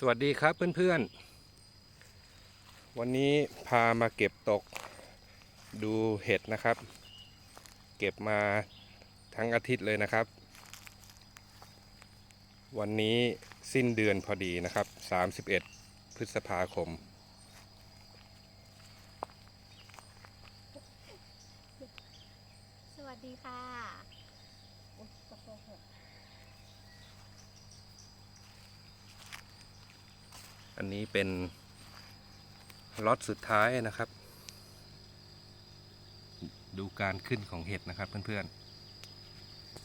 สวัสดีครับเพื่อนๆ วันนี้พามาเก็บตกดูเห็ดนะครับ เก็บมาทั้งอาทิตย์เลยนะครับ วันนี้สิ้นเดือนพอดีนะครับ 31 พฤษภาคม สวัสดีค่ะ อุ๊ยกระโปรงหกอันนี้เป็นล็อตสุดท้ายนะครับ ดูการขึ้นของเห็ดนะครับเพื่อน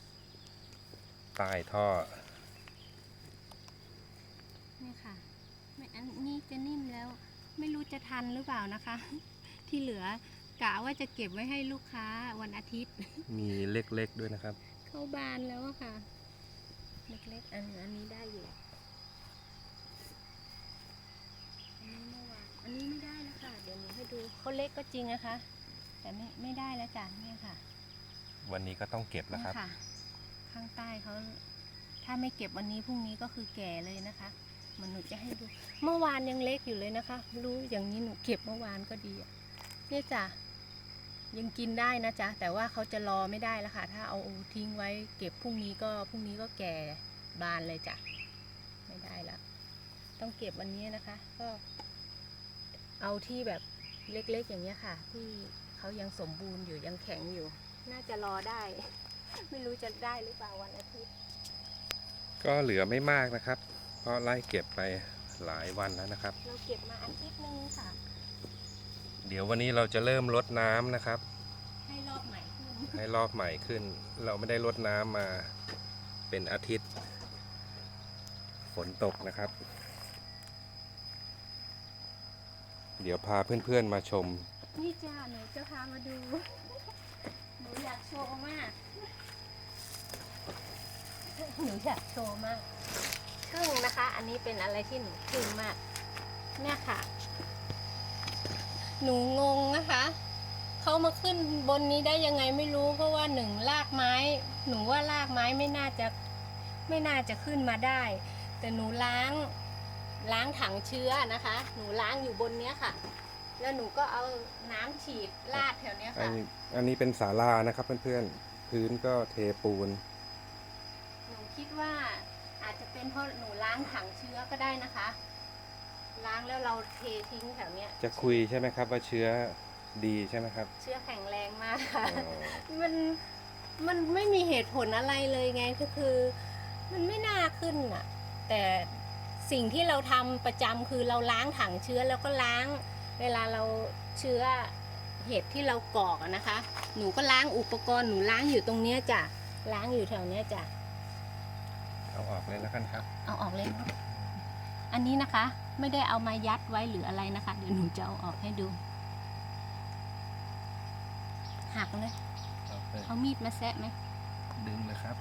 ๆใต้ท่อ นี่ค่ะไม่อันนี้จะนิ่มแล้ว ไม่รู้จะทันหรือเปล่านะคะ ที่เหลือกะว่าจะเก็บไว้ให้ลูกค้าวันอาทิตย์ มีเล็กๆด้วยนะครับ เข้าบานแล้วอะค่ะ เล็กๆอันอันนี้ได้อยู่อันนี้ เมื่อวานอันนี้ไม่ได้แล้วค่ะ เดี๋ยวหนูให้ดูเขาเล็กก็จริงนะคะ แต่ไม่ไม่ได้แล้วจ้ะเนี่ยค่ะวันนี้ก็ต้องเก็บแล้วครับเนี่ยค่ะ ข้างใต้เขาถ้าไม่เก็บวันนี้พรุ่งนี้ก็คือแก่เลยนะคะมันหนูจะให้ดู เมื่อวานยังเล็กอยู่เลยนะคะ รู้อย่างนี้หนูเก็บเมื่อวานก็ดีอะเนี่ยจ้ะยังกินได้นะจ๊ะแต่ว่าเขาจะรอไม่ได้แล้วค่ะ ถ้าเอาทิ้งไว้เก็บพรุ่งนี้ก็พรุ่งนี้ก็แก่บานเลยจ้ะไม่ได้แล้วต้องเก็บวันนี้นะคะ ก็ เอาที่แบบเล็กๆอย่างเงี้ยค่ะ ที่เขายังสมบูรณ์อยู่ยังแข็งอยู่ น่าจะรอได้ ไม่รู้จะได้หรือเปล่าวันอาทิตย์ ก็เหลือไม่มากนะครับ เพราะไล่เก็บไปหลายวันแล้วนะครับ เราเก็บมาอาทิตย์นึงค่ะ เดี๋ยววันนี้เราจะเริ่มลดน้ำนะครับ ให้รอบใหม่ขึ้นให้รอบใหม่ขึ้น เราไม่ได้ลดน้ำมาเป็นอาทิตย์ ฝนตกนะครับ เดี๋ยวพาเพื่อนๆมาชม นี่จ้าหนูจะพามาดู หนูอยากโชว์มาก หนูอยากโชว์มากทึ่งนะคะ อันนี้เป็นอะไรที่หนูทึ่งมาก เนี่ยค่ะ หนูงงนะคะเขามาขึ้นบนนี้ได้ยังไงไม่รู้ เพราะว่าหนึ่งรากไม้ หนูว่ารากไม้ไม่น่าจะไม่น่าจะขึ้นมาได้ แต่หนูล้าง ล้างถังเชื้อนะคะ หนูล้างอยู่บนเนี้ยค่ะ แล้วหนูก็เอาน้ำฉีดลาดแถวเนี้ยอัค่ะนอันนี้เป็นศาลานะครับเพื่อนๆ พื้นก็เทปูน หนูคิดว่าอาจจะเป็นเพราะหนูล้างถังเชื้อก็ได้นะคะ ล้างแล้วเราเททิ้งแถวเนี้ย จะคุยใช่ไหมครับว่าเชื้อดีใช่ไหมครับเชื้อแข็งแรงมากค่ะ อ๋อ มันมันไม่มีเหตุผลอะไรเลยไงก็คือ มันไม่น่าขึ้นอะ แต่ สิ่งที่เราทำประจำคือเราล้างถังเชื้อแล้วก็ล้าง เวลาเราเชื้อเห็ดที่เรากรอกอะนะคะ หนูก็ล้างอุปกรณ์หนูล้างอยู่ตรงเนี้ยจ้ะล้างอยู่แถวเนี้ยจ้ะเอาออกเลยแล้วกันครับ เอาออกเลยนะอันนี้นะคะ ไม่ได้เอามายัดไว้หรืออะไรนะคะ เดี๋ยวหนูจะเอาออกให้ดูหักเลยเอามีดมาแซะไหมดึงเลยครับ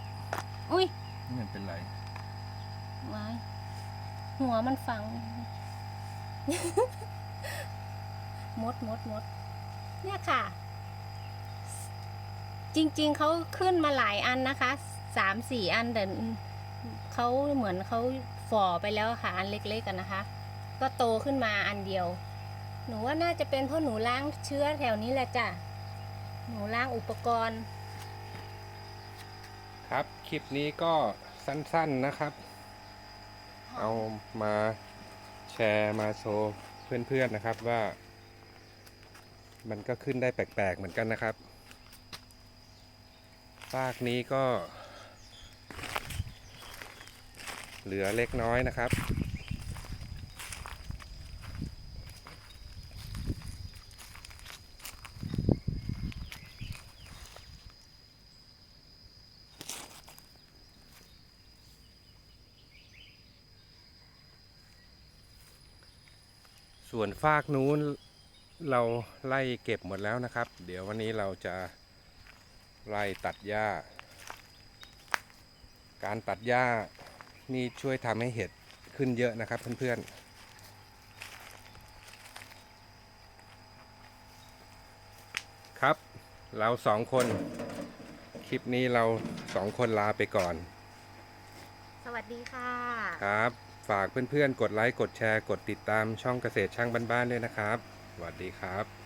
อุ้ยนี่มันเป็นไรไว้ หัวมันฝังมดมดมด เนี่ยค่ะ จริง ๆเขาขึ้นมาหลายอันนะคะสามสี่อันแต่เขาเหมือนเขาฝ่อไปแล้วค่ะ อันเล็กๆกันนะคะ ก็โตขึ้นมาอันเดียว หนูว่าน่าจะเป็นเพราะหนูล้างเชื้อแถวนี้แหละจ้ะหนูล้างอุปกรณ์ ครับ คลิปนี้ก็สั้น ๆนะครับ เอามาแชร์มาโชว์เพื่อนๆนะครับว่า มันก็ขึ้นได้แปลกๆเหมือนกันนะครับซากนี้ก็ เหลือเล็กน้อยนะครับ ส่วนฟากนู้นเราไล่เก็บหมดแล้วนะครับ เดี๋ยววันนี้เราจะไล่ตัดหญ้า การตัดหญ้านี่ช่วยทำให้เห็ดขึ้นเยอะนะครับเพื่อนๆครับ เราสองคน คลิปนี้เราสองคนลาไปก่อน สวัสดีค่ะ ครับ ฝากเพื่อนๆ กดไลค์ กดแชร์ กดติดตามช่องเกษตรช่างบ้านๆด้วยนะครับ สวัสดีครับ